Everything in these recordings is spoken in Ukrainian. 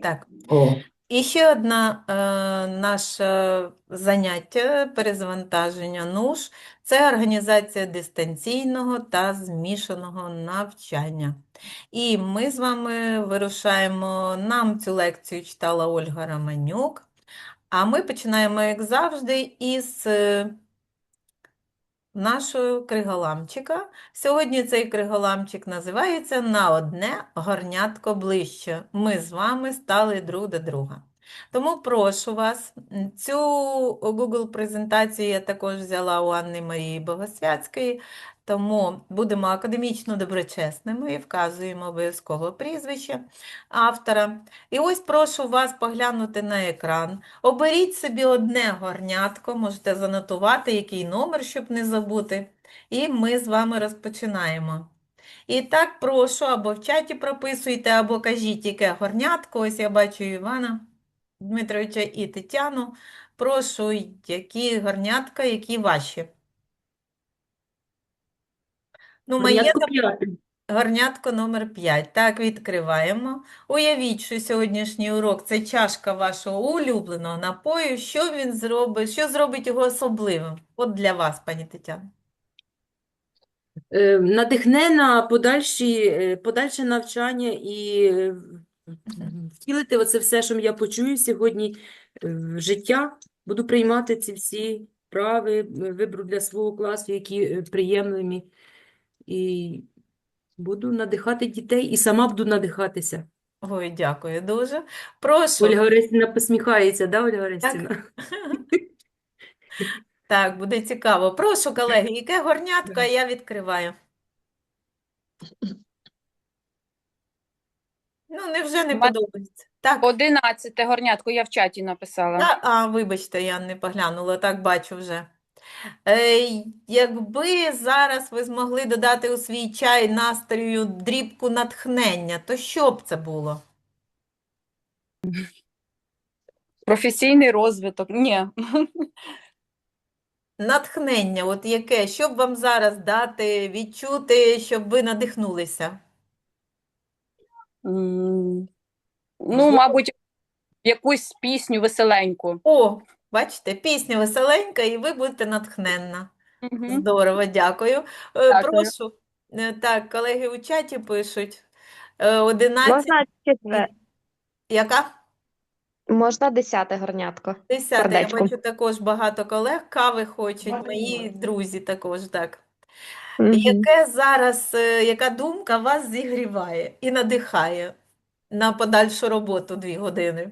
Так. О, І ще одне е, наше заняття перезвантаження НУШ – це організація дистанційного та змішаного навчання. І ми з вами вирушаємо. Нам цю лекцію читала Ольга Романюк, а ми починаємо, як завжди, із е, нашого криголамчика. Сьогодні цей криголамчик називається «На одне горнятко ближче». Ми з вами стали друг до друга. Тому прошу вас, цю Google презентацію я також взяла у Анни Марії Богосвятської, тому будемо академічно доброчесними і вказуємо обов'язково прізвище автора. І ось прошу вас поглянути на екран. Оберіть собі одне горнятко, можете занотувати, який номер, щоб не забути. І ми з вами розпочинаємо. І так прошу, або в чаті прописуйте, або кажіть, яке горнятко. Ось я бачу Івана Дмитровича і Тетяну. Прошу, які горнятка, які ваші. Ну, моє горнятко. Номер 5. Так, відкриваємо. Уявіть, що сьогоднішній урок – це чашка вашого улюбленого напою. Що він зробить, що зробить його особливим? От для вас, пані Тетяно. Е, Надихне на подальші, е, подальше навчання і е, втілити оце все, що я почую сьогодні е, в життя. Буду приймати ці всі вправи, е, виберу для свого класу, які е, приємні. І буду надихати дітей, і сама буду надихатися. Ой, дякую дуже. Прошу. Ольга Орестівна посміхається, да, Ольга Орестівна? Так, буде цікаво. Прошу, колеги, яке горнятко, а я відкриваю. Ну, невже не Ма- подобається? Так, Одинадцяте горнятко я в чаті написала. Та, а, вибачте, я не поглянула, так бачу вже. Е, якби зараз ви змогли додати у свій чай настрою дрібку натхнення, то що б це було? Професійний розвиток. Ні. Натхнення, от яке? Що б вам зараз дати, відчути, щоб ви надихнулися? М, Ну, мабуть, якусь пісню веселеньку. О, бачите, пісня веселенька, і ви будете натхненна. Мгм. Здорово, дякую. Е, Дякую. Прошу. Е, Так, колеги у чаті пишуть. Е, 11. Можна. Яка? Можна десяте горнятко. Десяте. Я бачу також багато колег кави хочуть, мої друзі також, так. Яке зараз, е, яка думка вас зігріває і надихає на подальшу роботу дві години?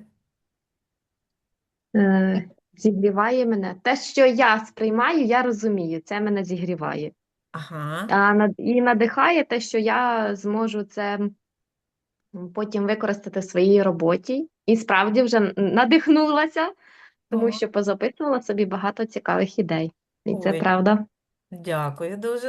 Е, Зігріває мене. Те, що я сприймаю, я розумію, це мене зігріває. Ага. А над... і надихає те, що я зможу це м, потім використати в своїй роботі. І справді вже н- надихнулася, тому О. що позаписувала собі багато цікавих ідей. І це Ой. правда. Дякую дуже.